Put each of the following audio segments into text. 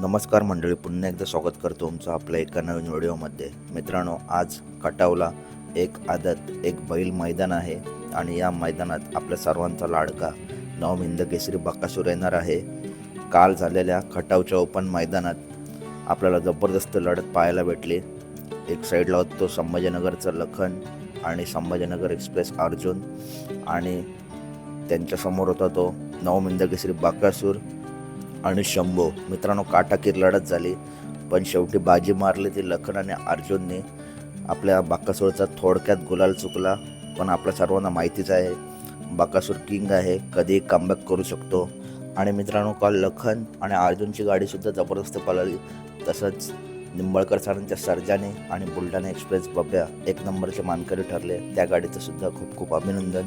नमस्कार मंडळी पुन्हा एकदा स्वागत करतो तुमचं आपल्या एका नवीन व्हिडिओमध्ये. मित्रांनो आज खटावला एक आदत एक बैल मैदान आहे आणि या मैदानात आपल्या सर्वांचा लाडका नवमिंद केसरी बकासूर येणार आहे. काल झालेल्या खटावच्या ओपन मैदानात आपल्याला जबरदस्त लढत पाहायला भेटली. एक साईडला होता तो लखन आणि संभाजीनगर एक्सप्रेस अर्जुन आणि त्यांच्यासमोर होता तो नवमिंद केसरी बाकासूर. आणि शंभो. मित्रांनो काटाकीर लढत झाली. पण शेवटी बाजी मारली ती लखन आणि अर्जुनने. आपल्या बाकासूरचा थोडक्यात गुलाल चुकला पण आपल्या सर्वांना माहितीच आहे बाकासूर किंग आहे कधीही कमबॅक करू शकतो. आणि मित्रांनो काल लखन आणि अर्जुनची गाडीसुद्धा जबरदस्त पळाली. तसंच निंबळकर सरांच्या सर्जाने आणि बुलढाणा एक्सप्रेस बब्या एक नंबरचे मानकरी ठरले. त्या गाडीचं सुद्धा खूप खूप अभिनंदन.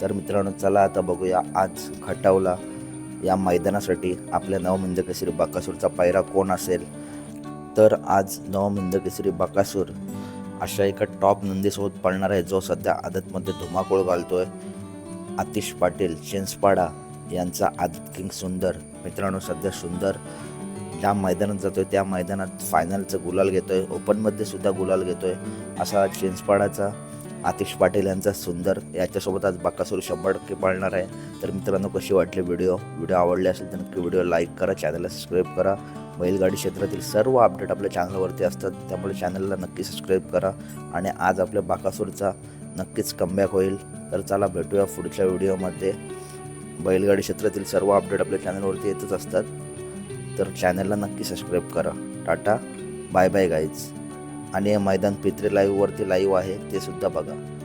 तर मित्रांनो चला आता बघूया आज खटावला या मैदानासाठी आपल्या नवमिंद केसरी बाकासूरचा पायरा कोण असेल? तर आज नवमिंद केसरी बाकासूर अशा एका टॉप नंदीसोबत पळणार आहे जो सध्या आदतमध्ये धुमाकूळ घालतोय. आतिश पाटील चिंचपाडा यांचा आदत किंग सुंदर. मित्रांनो सध्या सुंदर ज्या मैदानात जातोय त्या मैदानात फायनलचं गुलाल घेतोय. ओपनमध्ये सुद्धा गुलाल घेतोय. असा चिंचपाडाचा आतिश पाटील यांचा सुंदर याच्यासोबत आज बाकासूर शंभर टक्के पाळणार आहे. तर मित्रांनो कशी वाटली व्हिडिओ? व्हिडिओ आवडले असेल तर नक्की व्हिडिओ लाईक करा चॅनलला सबस्क्राईब करा. बैलगाडी क्षेत्रातील सर्व अपडेट आपल्या चॅनलवरती असतात त्यामुळे चॅनलला नक्की सबस्क्राईब करा. आणि आज आपल्या बाकासूरचा नक्कीच कमबॅक होईल. तर चला भेटूया पुढच्या व्हिडिओमध्ये. बैलगाडी क्षेत्रातील सर्व अपडेट आपल्या चॅनलवरती येतच असतात. तर चॅनलला नक्की सबस्क्राईब करा. टाटा बाय बाय गाईज आणि हे मैदान पित्रे लाईव्हवरती लाईव्ह आहे ते सुद्धा बघा.